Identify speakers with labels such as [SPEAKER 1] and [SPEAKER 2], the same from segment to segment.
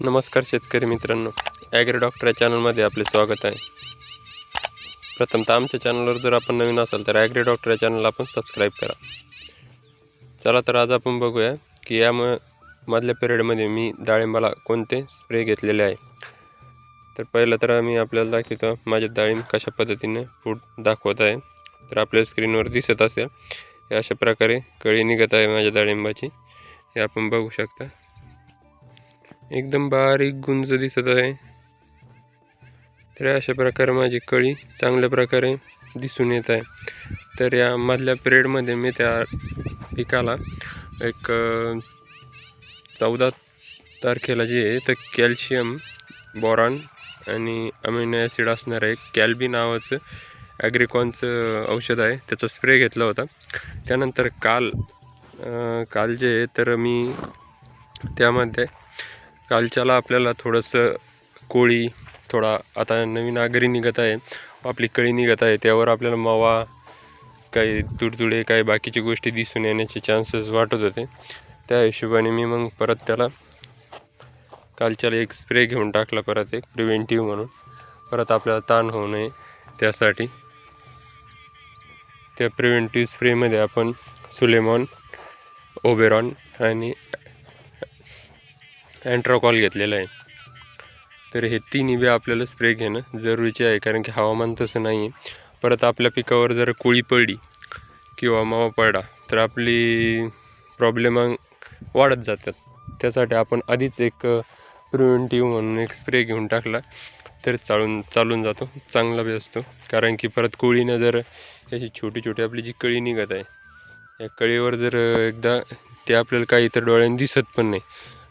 [SPEAKER 1] नमस्कार शेतकरी मित्रांनो. ॲग्री डॉक्टर या चॅनलमध्ये आपले स्वागत आहे. प्रथमतः आमच्या चॅनलवर जर आपण नवीन असाल तर ॲग्री डॉक्टर या चॅनलला आपण सबस्क्राईब करा. चला तर आज आपण बघूया की या म मधल्या पिरियडमध्ये मी डाळिंबाला कोणते स्प्रे घेतलेले आहे. तर पहिलं तर आम्ही आपल्याला दाखवतो माझे डाळिंब कशा पद्धतीने फूट दाखवत आहे. तर आपल्या स्क्रीनवर दिसत असेल हे अशा प्रकारे कळी निघत आहे माझ्या डाळिंबाची. हे आपण बघू शकता. एकदम बारीक गुंज दिसत आहे. तर अशा प्रकारे माझी कळी चांगल्या प्रकारे दिसून येत आहे. तर या मधल्या पिरियडमध्ये मी त्या पिकाला एक चौदा तारखेला जे आहे तर कॅल्शियम बोरॉन आणि अमिनो ॲसिड असणारं एक कॅल्बी नावाचं ॲग्रिकॉनचं औषध आहे. त्याचा स्प्रे घेतला होता. त्यानंतर काल काल जे आहे तर मी त्यामध्ये कालच्याला आपल्याला थोडंसं कोळी थोडा आता नवीन आगरी निघत आहे आपली कळी निघत आहे त्यावर आपल्याला मावा काही तुडतुडे काही बाकीच्या गोष्टी दिसून येण्याचे चान्सेस वाटत होते. त्या हिशोबाने मी मग परत त्याला कालच्याला एक स्प्रे घेऊन टाकला परत एक प्रिव्हेंटिव्ह म्हणून. परत आपल्याला ताण होऊ नये त्यासाठी. त्या प्रिव्हेंटिव्ह स्प्रेमध्ये आपण सुलेमॉन ओबेरॉन आणि अँट्रोकॉल घेतलेला आहे. तर हे तिन्ही बी आपल्याला स्प्रे घेणं जरुरीचे आहे कारण की हवामान तसं नाही आहे परत आपल्या पिकावर जर कोळी पडली किंवा मावा पडला तर आपली प्रॉब्लेम वाढत जातात. त्यासाठी आपण आधीच एक प्रिव्हेंटिव्ह म्हणून एक स्प्रे घेऊन टाकला तर चालून चालून जातो. चांगला बी असतो कारण की परत कोळीनं जर अशी छोटी छोटी आपली जी कळी निघत आहे या कळीवर जर एकदा ते आपल्याला काही इतर डोळ्यांनी दिसत पण नाही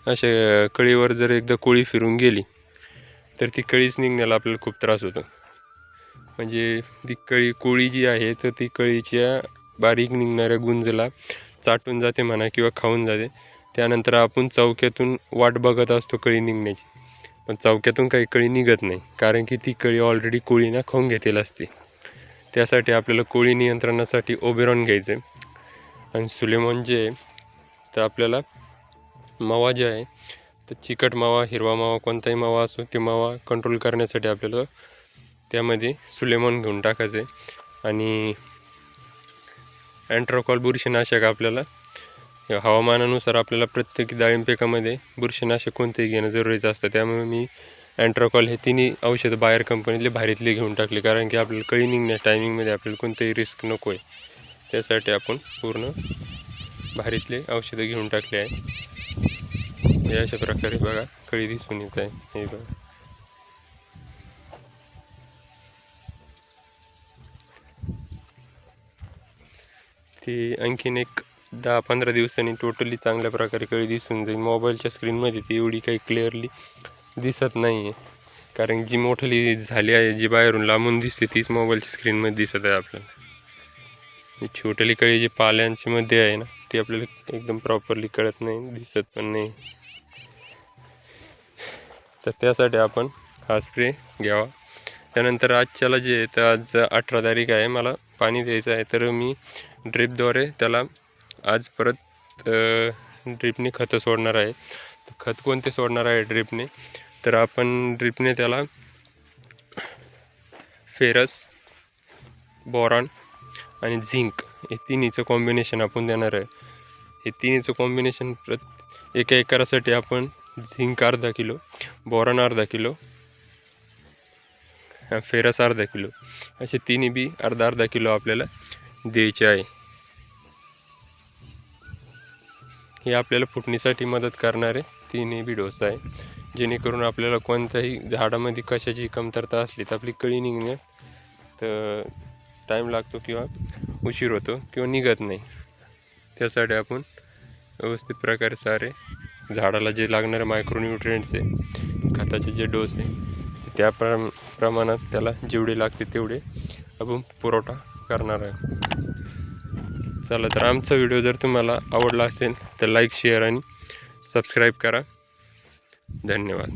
[SPEAKER 1] अशा कळीवर जर एकदा कोळी फिरून गेली तर ती कळीच निघण्याला आपल्याला खूप त्रास होतो. म्हणजे ती कळी कोळी जी आहे तर ती कळीच्या बारीक निघणाऱ्या गुंजला चाटून जाते म्हणा किंवा खाऊन जाते. त्यानंतर आपण चौक्यातून वाट बघत असतो कळी निघण्याची. पण चौक्यातून काही कळी निघत नाही कारण की ती कळी ऑलरेडी कोळीना खाऊन घेतलेली असते. त्यासाठी आपल्याला कोळी नियंत्रणासाठी ओबेरॉन घ्यायचं आहे आणि सुलेमॉन जे आहे तर आपल्याला मावा जे आहे तर चिकट मावा हिरवा मावा कोणताही मावा असो ते मावा कंट्रोल करण्यासाठी आपल्याला त्यामध्ये सुलेमॉन घेऊन टाकायचं. आहे आणि अँट्रोकॉल बुरशीनाशक आपल्याला या हवामानानुसार आपल्याला प्रत्येक डाळिंब पिकामध्ये बुरशीनाशक कोणतेही घेणं जरुरीचं असतं. त्यामुळे मी अँट्रोकॉल हे तिन्ही औषधं बाहेर कंपनीतले भारीतले घेऊन टाकले कारण की आपल्याला कळी निघण्या टायमिंगमध्ये आपल्याला कोणतेही रिस्क नको आहे त्यासाठी आपण पूर्ण भारीतले औषधं घेऊन टाकले आहे. म्हणजे अशा प्रकारे बघा कळी दिसून येत आहे. हे बघा. ती आणखीन एक दहा पंधरा दिवसांनी टोटली चांगल्या प्रकारे कळी दिसून जाईल. मोबाईलच्या स्क्रीनमध्ये ती एवढी काही क्लिअरली दिसत नाही आहे कारण जी मोठली झाली आहे जी बाहेरून लांबून दिसते तीच मोबाईलच्या स्क्रीनमध्ये दिसत आहे आपल्याला. छोटली कळी जी पाल्यांची मध्ये आहे ना ती आपल्याला एकदम प्रॉपरली कळत नाही दिसत पण नाही. तर त्यासाठी आपण हा स्प्रे घ्यावा. त्यानंतर आजच्याला जे आहे तर आज अठरा तारीख आहे मला पाणी द्यायचं आहे. तर मी ड्रिपद्वारे त्याला आज परत ड्रिपने खतं सोडणार आहे. खत कोणते सोडणार आहे ड्रिपने तर आपण ड्रिपने त्याला फेरस बोरॉन आणि झिंक हे तिन्हीचं कॉम्बिनेशन आपण देणार आहे. हे तिन्हीचं कॉम्बिनेशन प्रत एका एकरासाठी आपण झिंक अर्धा किलो बोरॉन अर्धा किलो फेरस अर्धा किलो. असे तिन्ही बी अर्धा अर्धा किलो आपल्याला द्यायचे आहे. हे आपल्याला फुटणीसाठी मदत करणारे तिन्ही बी डोस आहे. जेणेकरून आपल्याला कोणत्याही झाडामध्ये कशाची कमतरता असली तर आपली कळी निघण्यात तर टाईम लागतो किंवा उशीर होतो किंवा निघत नाही. त्यासाठी आपण व्यवस्थित प्रकारे सारे झाडाला जे लागणारे मायक्रोन्युट्रियंट्स आहे खताचे जे डोस आहे त्या प्र प्रमाणात त्याला जेवढे लागते तेवढे आपण पुरवठा करणार आहे. चला तर आमचा व्हिडिओ जर तुम्हाला आवडला असेल तर लाईक शेअर आणि सबस्क्राईब करा. धन्यवाद.